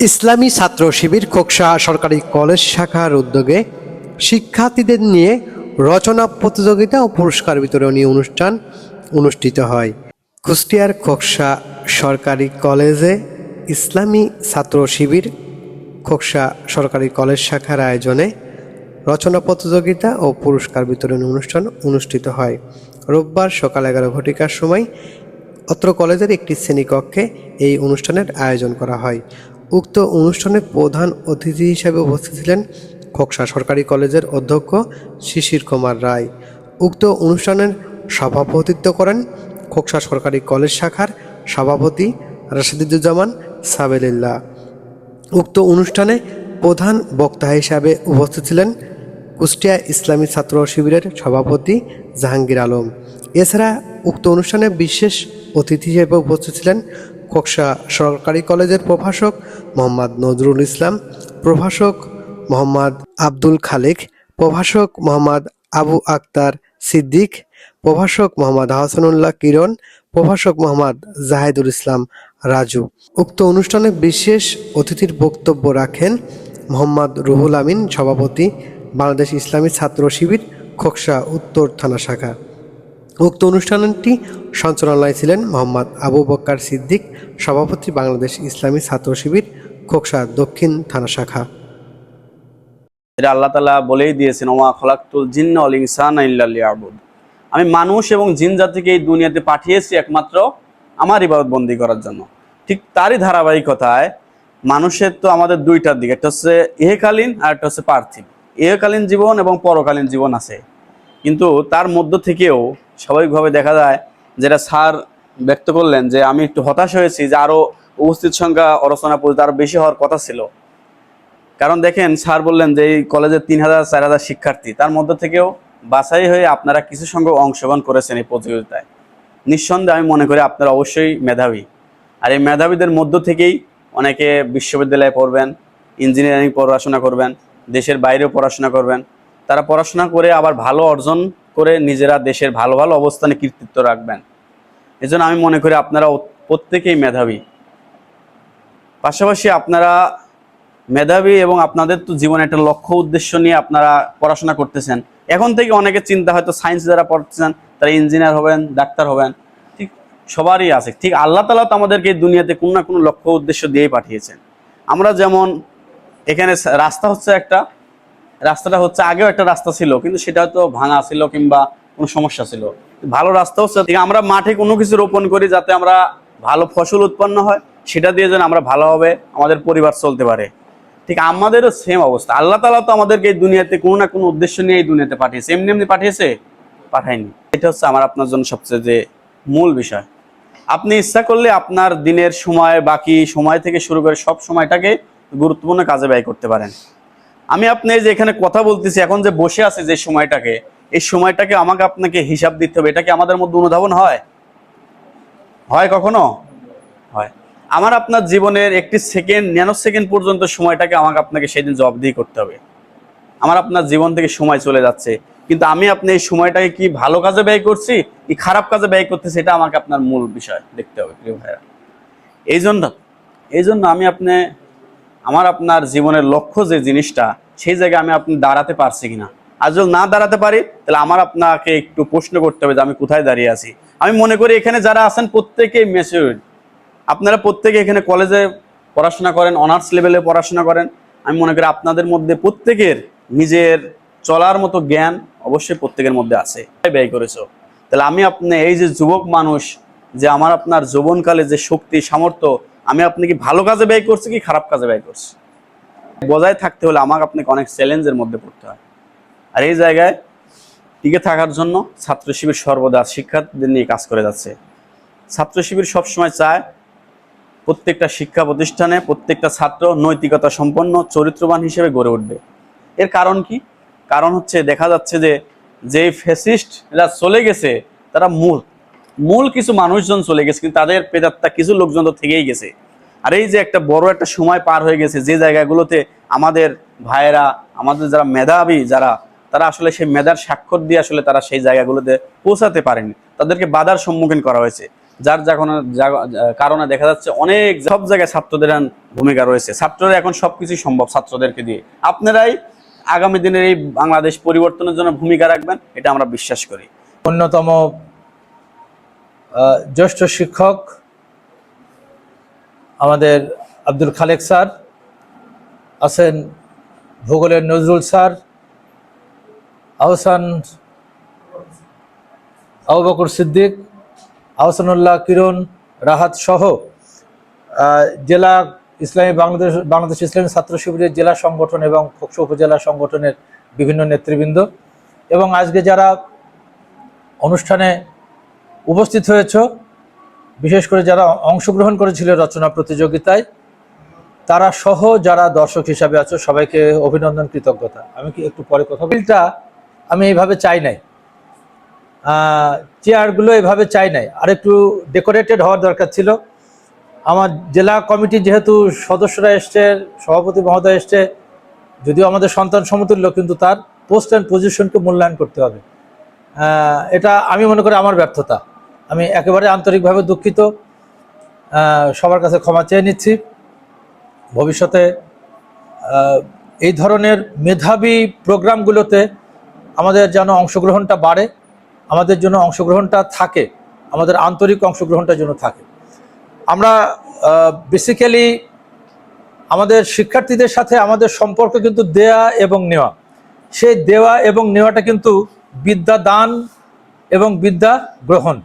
ইসলামী ছাত্র শিবির খোকসা সরকারি কলেজ শাখার উদ্যোগে শিক্ষার্থীদের নিয়ে রচনা, প্রতিযোগিতা ও পুরস্কার বিতরণী অনুষ্ঠান অনুষ্ঠিত হয়। কুষ্টিয়ার খোকসা সরকারি কলেজে ইসলামী ছাত্র শিবির খোকসা সরকারি কলেজ শাখার আয়োজনে রচনা, প্রতিযোগিতা ও পুরস্কার বিতরণ অনুষ্ঠান অনুষ্ঠিত হয়। রোববার সকাল এগারো ঘটিকার সময় অত্র কলেজের একটি শ্রেণীকক্ষে এই অনুষ্ঠানের আয়োজন করা হয়। উক্ত অনুষ্ঠানে প্রধান অতিথি হিসেবে উপস্থিত ছিলেন খোকসা সরকারি কলেজের অধ্যক্ষ শিশির কুমার রায়। উক্ত অনুষ্ঠানের সভাপতিত্ব করেন খোকসা সরকারি কলেজ শাখার সভাপতি রাশিদুজ্জামান সাবেলিল্লাহ। উক্ত অনুষ্ঠানে প্রধান বক্তা হিসাবে উপস্থিত ছিলেন কুষ্টিয়া ইসলামী ছাত্র শিবিরের সভাপতি জাহাঙ্গীর আলম। এছাড়া উক্ত অনুষ্ঠানে বিশেষ অতিথি হিসেবে উপস্থিত ছিলেন খোকসা সরকারি কলেজের প্রভাষক মোহাম্মদ নজরুল ইসলাম, প্রভাষক মোহাম্মদ আব্দুল খালেক, প্রভাষক মোহাম্মদ আবু আক্তার সিদ্দিক, প্রভাষক মোহাম্মদ হাসানুল্লাহ কিরণ, প্রভাষক মোহাম্মদ জাহেদুল ইসলাম রাজু। উক্ত অনুষ্ঠানে বিশেষ অতিথির বক্তব্য রাখেন মোহাম্মদ রুহুল আমিন, সভাপতি, বাংলাদেশ ইসলামী ছাত্র শিবির খোকসা উত্তর থানা শাখা। উক্ত অনুষ্ঠানটি সঞ্চালনায় ছিলেন মোহাম্মদ আবু বক্কার সিদ্দিক, সভাপতি বাংলাদেশ ইসলামী ছাত্র শিবির, খোকসা দক্ষিণ থানা শাখা। এটা আল্লাহ তালা বলেই দিয়েছেন, ওমা খলাকুল জিন্ন অল ইনসান আবুদ আমি মানুষ এবং জিন জাতিকে এই দুনিয়াতে পাঠিয়েছি একমাত্র আমার ইবাদত বন্দি করার জন্য। ঠিক তারই ধারাবাহিকতায় মানুষের তো আমাদের দুইটার দিকে, একটা হচ্ছে ইহেকালীন আর একটা হচ্ছে পার্থিব। ইহেকালীন জীবন এবং পরকালীন জীবন আছে। কিন্তু তার মধ্য থেকেও স্বাভাবিকভাবে দেখা যায় যেটা স্যার ব্যক্ত করলেন যে আমি একটু হতাশ হয়েছি যে আরও উপস্থিত সংখ্যা অরচনা পদ্ধতি আরও বেশি হওয়ার কথা ছিল। কারণ দেখেন, স্যার বললেন যে এই কলেজের তিন হাজার, চার হাজার শিক্ষার্থী। তার মধ্যে থেকেও বাছাই হয়ে আপনারা কিছু সংখ্যক অংশগ্রহণ করেছেন এই প্রতিযোগিতায়। নিঃসন্দেহে আমি মনে করি আপনারা অবশ্যই মেধাবী। আর এই মেধাবীদের মধ্য থেকেই অনেকে বিশ্ববিদ্যালয়ে পড়বেন, ইঞ্জিনিয়ারিং পড়াশোনা করবেন, দেশের বাইরেও পড়াশোনা করবেন। তারা পড়াশোনা করে আবার ভালো অর্জন করে নিজেরা দেশের ভালো ভালো অবস্থানে কৃতিত্ব রাখবেন। এজন্য আমি মনে করি আপনারা প্রত্যেকেই মেধাবী। পাশাপাশি আপনারা মেধাবী এবং আপনাদের তো জীবনে একটা লক্ষ্য উদ্দেশ্য নিয়ে আপনারা পড়াশোনা করতেছেন। এখন থেকে অনেকের চিন্তা হয়তো সায়েন্স যারা পড়তেছেন, তারা ইঞ্জিনিয়ার হবেন, ডাক্তার হবেন, ঠিক সবারই আছে। ঠিক আল্লাহ তালা তো আমাদেরকে দুনিয়াতে কোনো না কোনো লক্ষ্য উদ্দেশ্য দিয়েই পাঠিয়েছেন। আমরা যেমন এখানে রাস্তা হচ্ছে একটা রাস্তাটা হচ্ছে আগেও একটা রাস্তা ছিল, কিন্তু সেটা হয়তো ভাঙা ছিল কিংবা কোনো সমস্যা ছিল। ভালো রাস্তা হচ্ছে আমরা মাঠে কোনো কিছু রোপণ করি যাতে আমরা ভালো ফসল উৎপন্ন হয়, সেটা দিয়ে যেন আমরা ভালোভাবে আমাদের পরিবার চলতে পারে। ঠিক আমাদেরও সেম অবস্থা। আল্লাহ তালা তো আমাদেরকে এই দুনিয়াতে কোনো না কোনো উদ্দেশ্য নিয়ে এই দুনিয়াতে পাঠিয়েছে। এমনি এমনি পাঠিয়েছে? পাঠায়নি। এটা হচ্ছে আমার আপনার জন্য সবচেয়ে যে মূল বিষয়। আপনি ইচ্ছা করলে আপনার দিনের সময় বাকি সময় থেকে শুরু করে সব সময়টাকে গুরুত্বপূর্ণ কাজে ব্যয় করতে পারেন। আমি আপনি যে এখানে কথা বলতেছি, এখন যে বসে আছে যে সময়টাকে, এই সময়টাকে আমাকে আপনাকে হিসাব দিতে হবে। এটা কি আমাদের মধ্যে অনুধাবন হয়? হয় কখনো? হয়। আমার আপনার জীবনের একটি সেকেন্ড ন্যানো সেকেন্ড পর্যন্ত সময়টাকে আমাকে আপনাকে সেদিন জবাবদিহি করতে হবে। আমার আপনার জীবন থেকে সময় চলে যাচ্ছে। কিন্তু আমি আপনি এই সময়টাকে কি ভালো কাজে ব্যয় করছি, কি খারাপ কাজে ব্যয় করতেছি, এটা আমাকে আপনার মূল বিষয় দেখতে হবে, প্রিয় ভাইরা এই জন্য এই জন্য আমি আপনি আমার আপনার জীবনের লক্ষ্য যে জিনিসটা, সেই জায়গায় আমি আপনি দাঁড়াতে পারছি কিনা। আর যদি না দাঁড়াতে পারি, তাহলে আমার আপনাকে একটু প্রশ্ন করতে হবে যে আমি কোথায় দাঁড়িয়ে আছি। আমি মনে করি এখানে যারা আছেন, প্রত্যেকেই মেচিউর আপনারা প্রত্যেকে এখানে কলেজে পড়াশোনা করেন অনার্স লেভেলে পড়াশোনা করেন। আমি মনে করি আপনাদের মধ্যে প্রত্যেকের নিজের চলার মতো জ্ঞান অবশ্যই প্রত্যেকের মধ্যে আছে। ব্যয় করেছ। তাহলে আমি আপনি এই যে যুবক মানুষ, যে আমার আপনার যৌবনকালে যে শক্তি, সামর্থ্য আমি আপনি কি ভালো কাজে ব্যয় করছি কি খারাপ কাজে ব্যয় করছি? বজায় থাকতে হলে আমাকে আপনাকে অনেক চ্যালেঞ্জের মধ্যে পড়তে হয়। আর এই জায়গায় টিকে থাকার জন্য ছাত্র শিবির সর্বদা শিক্ষার্থীদের নিয়ে কাজ করে যাচ্ছে। ছাত্র শিবির সবসময় চায় প্রত্যেকটা শিক্ষা প্রতিষ্ঠানে প্রত্যেকটা ছাত্র নৈতিকতা সম্পন্ন, চরিত্রবান হিসেবে গড়ে উঠবে। এর কারণ কি? কারণ হচ্ছে দেখা যাচ্ছে যে যে ফেসিস্টরা চলে গেছে, তারা মূল মূল কিছু মানুষজন চলে গেছে, কিন্তু তাদের প্রেতাত্মা কিছু লোকজন তো থেকেই গেছে। আর এই যে একটা বড় একটা সময় পার হয়ে গেছে, যে জায়গাগুলোতে আমাদের ভাইয়েরা, আমাদের যারা মেধাবী যারা, তারা আসলে সেই মেধার স্বাক্ষর দিয়ে আসলে তারা সেই জায়গাগুলোতে পৌঁছাতে পারেনি। তাদেরকে বাধার সম্মুখীন করা হয়েছে। যার যা কোনো কারণে দেখা যাচ্ছে অনেক সব জায়গায় ছাত্রদের ভূমিকা রয়েছে। ছাত্ররা এখন সবকিছুই সম্ভব ছাত্রদেরকে দিয়ে। আপনারাই আগামী দিনের এই বাংলাদেশ পরিবর্তনের জন্য ভূমিকা রাখবেন, এটা আমরা বিশ্বাস করি। অন্যতম জ্যেষ্ঠ শিক্ষক আমাদের আব্দুল খালেক স্যার, আছেন ভূগোলের নজরুল স্যার, আহসান আবু বকর সিদ্দিক, আহসানুল্লাহ কিরণ রাহাত সহ জেলা ইসলামী বাংলাদেশ বাংলাদেশ ইসলামী ছাত্র শিবিরের জেলা সংগঠন এবং খোকসা উপজেলা সংগঠনের বিভিন্ন নেতৃবৃন্দ এবং আজকে যারা অনুষ্ঠানে উপস্থিত হয়েছ। বিশেষ করে যারা অংশগ্রহণ করেছিল রচনা প্রতিযোগিতায়, তারা সহ যারা দর্শক হিসাবে আছো, সবাইকে অভিনন্দন, কৃতজ্ঞতা। আমি কি একটু পরে কথা বিলটা আমি এইভাবে চাই নাই। চেয়ারগুলো এভাবে চাই নাই। আর একটু ডেকোরেটেড হওয়ার দরকার ছিল। আমার জেলা কমিটি যেহেতু সদস্যরা এসছে, সভাপতি মহোদয় এসছে, যদিও আমাদের সন্তান সমতুল্য, কিন্তু তার পোস্ট অ্যান্ড পজিশনকে মূল্যায়ন করতে হবে। এটা আমি মনে করি আমার ব্যর্থতা। আমি একেবারে আন্তরিকভাবে দুঃখিত। সবার কাছে ক্ষমা চেয়ে নিচ্ছি। ভবিষ্যতে এই ধরনের মেধাবী প্রোগ্রামগুলোতে আমাদের যেন অংশগ্রহণটা বাড়ে, আমাদের জন্য অংশগ্রহণটা থাকে, আমাদের আন্তরিক অংশগ্রহণটা যেন থাকে। আমরা বেসিক্যালি আমাদের শিক্ষার্থীদের সাথে আমাদের সম্পর্ক কিন্তু দেয়া এবং নেওয়া। সেই দেওয়া এবং নেওয়াটা কিন্তু বিদ্যা দান এবং বিদ্যা গ্রহণ।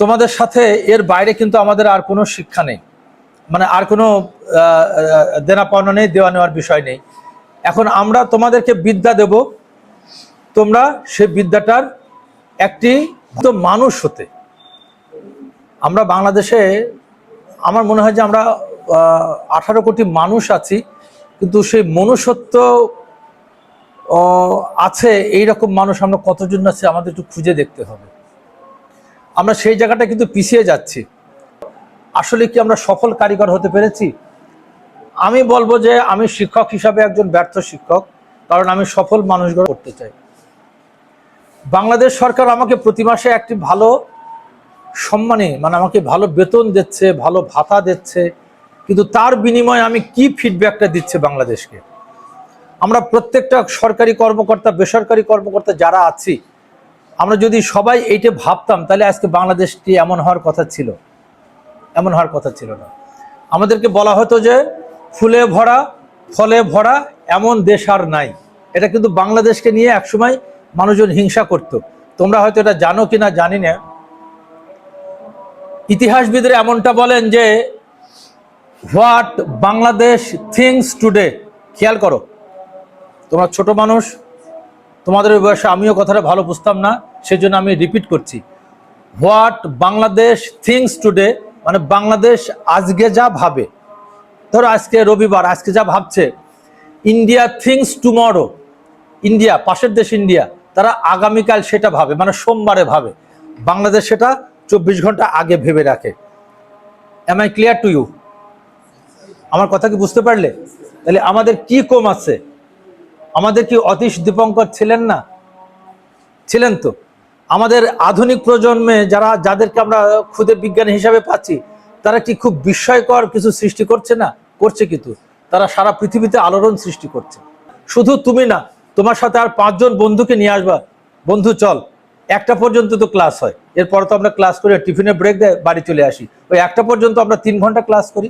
তোমাদের সাথে এর বাইরে কিন্তু আমাদের আর কোনো শিক্ষা নেই। মানে আর কোনো দেনা পাওনা নেই, দেওয়া নেওয়ার বিষয় নেই। এখন আমরা তোমাদেরকে বিদ্যা দেব। তোমরা সে বিদ্যাটার একটি তো মানুষ হতে। আমরা বাংলাদেশে, আমার মনে হয় যে আমরা আঠারো কোটি মানুষ আছি, কিন্তু সেই মনুষ্যত্ব আছে এই রকম মানুষ আমরা কতজন আছে আমাদের একটু খুঁজে দেখতে হবে। আমরা সেই জায়গাটা কিন্তু পিছিয়ে যাচ্ছি। আসলে কি আমরা সফল কারিগর হতে পেরেছি? আমি বলব যে আমি শিক্ষক হিসাবে একজন ব্যর্থ শিক্ষক, কারণ আমি সফল মানুষ করতে চাই। বাংলাদেশ সরকার আমাকে প্রতি মাসে একটি ভালো সম্মানে মানে আমাকে ভালো বেতন দিচ্ছে, ভালো ভাতা দিচ্ছে, কিন্তু তার বিনিময়ে আমি কি ফিডব্যাকটা দিচ্ছে বাংলাদেশকে? আমরা প্রত্যেকটা সরকারি কর্মকর্তা, বেসরকারি কর্মকর্তা যারা আছি আমরা যদি সবাই এইটা ভাবতাম, তাহলে আজকে বাংলাদেশটি এমন হওয়ার কথা ছিল। এমন হওয়ার কথা ছিল না। আমাদেরকে বলা হতো যে, ফুলে ভরা, ফলে ভরা, এমন দেশ আর নাই। এটা কিন্তু বাংলাদেশকে নিয়ে একসময় মানুষজন হিংসা করত। তোমরা হয়তো এটা জানো কি না জানি না। ইতিহাসবিদরা এমনটা বলেন যে, হোয়াট বাংলাদেশ থিংস টুডে, খেয়াল করো। তোমরা ছোট মানুষ তোমাদের ওই বয়সে আমিও কথাটা ভালো বুঝতাম না, সেজন্য আমি রিপিট করছি। হোয়াট বাংলাদেশ থিংস টুডে মানে বাংলাদেশ আজকে যা ভাবে। ধরো আজকে রবিবার, আজকে যা ভাবছে। ইন্ডিয়া থিংস টুমরো ইন্ডিয়া পাশের দেশ ইন্ডিয়া তারা আগামীকাল সেটা ভাবে মানে সোমবারে ভাবে। বাংলাদেশ সেটা চব্বিশ ঘণ্টা আগে ভেবে রাখে। Am I clear to you আমার কথা কি বুঝতে পারলে? তাহলে আমাদের কি কম আছে? আমাদের কি অতীশ দীপঙ্কর ছিলেন না? ছিলেন তো। আমাদের আধুনিক প্রজন্মে যারা, যাদেরকে আমরা ক্ষুদে বিজ্ঞানী হিসাবে পাচ্ছি, তারা কি খুব বিস্ময়কর কিছু সৃষ্টি করছে না? করছে কিন্তু। তারা সারা পৃথিবীতে আলোড়ন সৃষ্টি করছে। শুধু তুমি না, তোমার সাথে আর পাঁচজন বন্ধুকে নিয়ে আসবা। বন্ধু, চল, একটা পর্যন্ত তো ক্লাস হয়। এরপর তো আমরা ক্লাস করে টিফিনে ব্রেক দেয়, বাড়ি চলে আসি। ওই একটা পর্যন্ত আমরা তিন ঘণ্টা ক্লাস করি।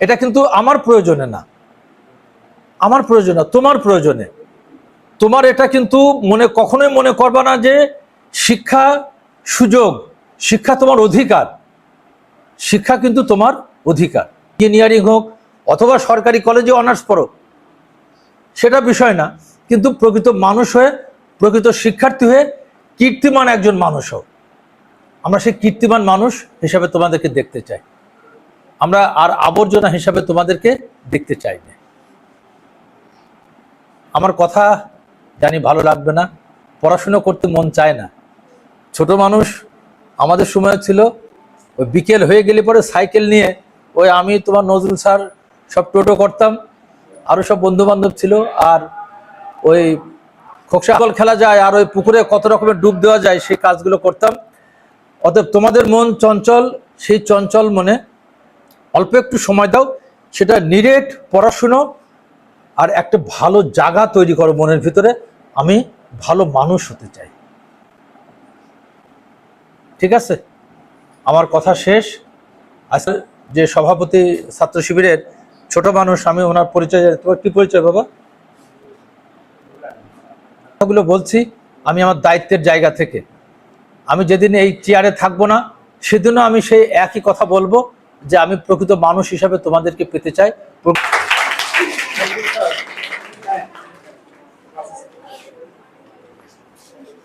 এটা কিন্তু আমার প্রয়োজনে না। আমার প্রয়োজনে তোমার প্রয়োজনে। তোমার এটা কিন্তু মনে, কখনোই মনে করবা না যে শিক্ষা সুযোগ, শিক্ষা তোমার অধিকার। শিক্ষা কিন্তু তোমার অধিকার। ইঞ্জিনিয়ারিং হোক অথবা সরকারি কলেজে অনার্স পড়ো, সেটা বিষয় না। কিন্তু প্রকৃত মানুষ হয়ে, প্রকৃত শিক্ষার্থী হয়ে কীর্তিমান একজন মানুষ হোক আমরা সেই কীর্তিমান মানুষ হিসাবে তোমাদেরকে দেখতে চাই। আমরা আর আবর্জনা হিসাবে তোমাদেরকে দেখতে চাই না। আমার কথা জানি ভালো লাগবে না, পড়াশুনো করতে মন চায় না। ছোট মানুষ আমাদের সময় ছিল, ওই বিকেল হয়ে গেলে পরে সাইকেল নিয়ে ওই আমি, তোমার নজরুল স্যার সব টোটো করতাম আরও সব বন্ধু বান্ধব ছিল, আর ওই খোকসা বল খেলা যায়, আর ওই পুকুরে কত রকমের ডুব দেওয়া যায়, সেই কাজগুলো করতাম। অতএব তোমাদের মন চঞ্চল, সেই চঞ্চল মনে অল্প একটু সময় দাও, সেটা নিরেট পড়াশুনো আর একটা ভালো জায়গা তৈরি করো মনের ভিতরে, আমি ভালো মানুষ হতে চাই। ঠিক আছে? আমার কথা শেষ। আজকে যে সভাপতি ছাত্র শিবিরের ছোট মানুষ, আমি ওনার পরিচয়, তোমার কি পরিচয় বাবা? কথাগুলো বলছি, আমি আমার দায়িত্বের জায়গা থেকে। আমি যেদিন এই চেয়ারে থাকব না, সেদিনও আমি সেই একই কথা বলব যে আমি প্রকৃত মানুষ হিসাবে তোমাদেরকে পেতে চাই প্র-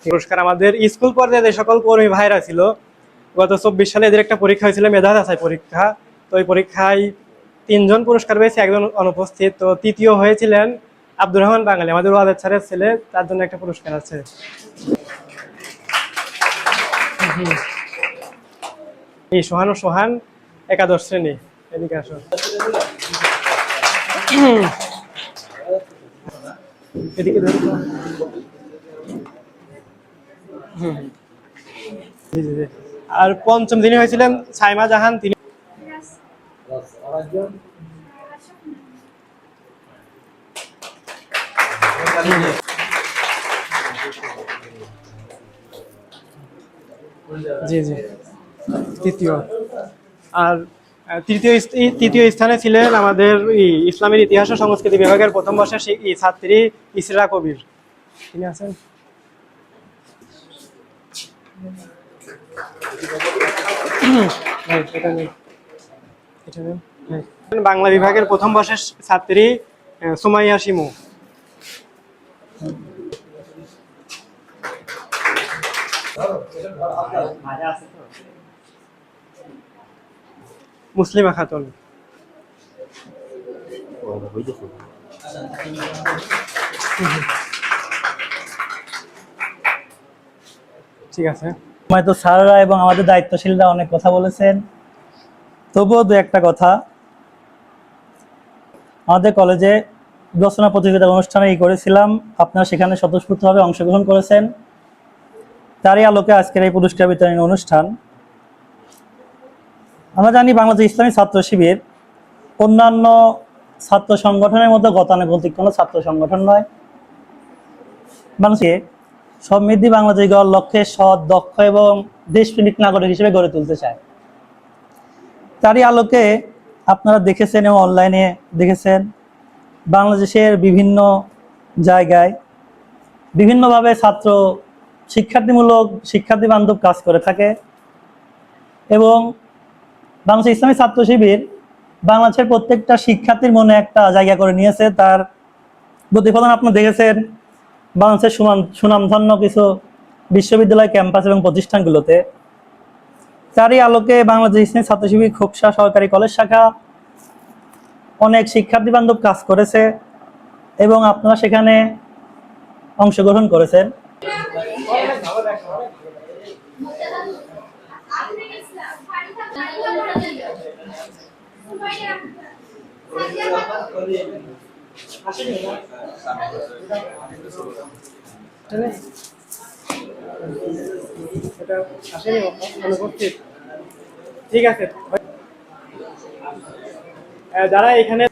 পুরস্কার আমাদের স্কুল পর্যায়ে যে সকল কর্মী ভাইরা ছিল গত চব্বিশ সালে এদের একটা পরীক্ষা হয়েছিল মেধা যাচাই পরীক্ষা তো ওই পরীক্ষায় তিনজন পুরস্কার পেয়েছে একজন অনুপস্থিত তো তৃতীয় হয়েছিলেন আব্দুর রহমান বাঙালি আমাদের ওয়াদের স্যারের ছেলে তার জন্য একটা পুরস্কার আছে এই সোহান ও সোহান একাদশ শ্রেণি এদিকে এদিকে ধরো তো। জি, জি, জি। আর পঞ্চম যিনি হয়েছিলেন সাইমা জাহান, তিনি জি জি। তৃতীয়। আর তৃতীয় তৃতীয় স্থানে ছিলেন আমাদের ইসলামের ইতিহাস ও সংস্কৃতি বিভাগের প্রথম বর্ষের ছাত্রী ইসরা কবির। তিনি আছেন হ্যাঁ, এটা নেই। এটা নেন। হ্যাঁ। বাংলা বিভাগের প্রথম বর্ষের ছাত্রী সুমাইয়া শিমু। মুসলিমা খাতুন। ঠিক আছে। সময় তো স্যাররা এবং আমাদের দায়িত্বশীলরা অনেক কথা বলেছেন। তবুও দু একটা কথা। আমাদের কলেজে রচনা প্রতিযোগিতার অনুষ্ঠানে ই করেছিলাম। আপনারা সেখানে স্বতঃস্ফূর্তভাবে অংশগ্রহণ করেছেন। তারই আলোকে আজকের এই পুরস্কার বিতরণী অনুষ্ঠান। আমরা জানি বাংলাদেশ ইসলামী ছাত্র শিবির অন্যান্য ছাত্র সংগঠনের মতো গতানুগতিক কোনো ছাত্র সংগঠন নয়। মানুষকে সমৃদ্ধি বাংলাদেশ গড়ার লক্ষ্যে সৎ, দক্ষ এবং দেশপ্রেমিক নাগরিক হিসেবে গড়ে তুলতে চায়। তারই আলোকে আপনারা দেখেছেন এবং অনলাইনে দেখেছেন, বাংলাদেশের বিভিন্ন জায়গায় বিভিন্নভাবে ছাত্র শিক্ষার্থীমূলক শিক্ষার্থী বান্ধব কাজ করে থাকে এবং বাংলাদেশ ইসলামী ছাত্র শিবির বাংলাদেশের প্রত্যেকটা শিক্ষার্থীর মনে একটা জায়গা করে নিয়েছে। তার প্রতিফলন আপনারা দেখেছেন। বাংলাদেশের সুনাম সুনামধন্য কিছু বিশ্ববিদ্যালয়, ক্যাম্পাস এবং প্রতিষ্ঠানগুলোতে তারই আলোকে বাংলাদেশ ইসলামী ছাত্র শিবির খোকসা সরকারি কলেজ শাখা অনেক শিক্ষার্থী বান্ধব কাজ করেছে এবং আপনারা সেখানে অংশগ্রহণ করেছেন এটা নেই? এটা আসেনি অনুপস্থিত ঠিক আছে। যারা এখানে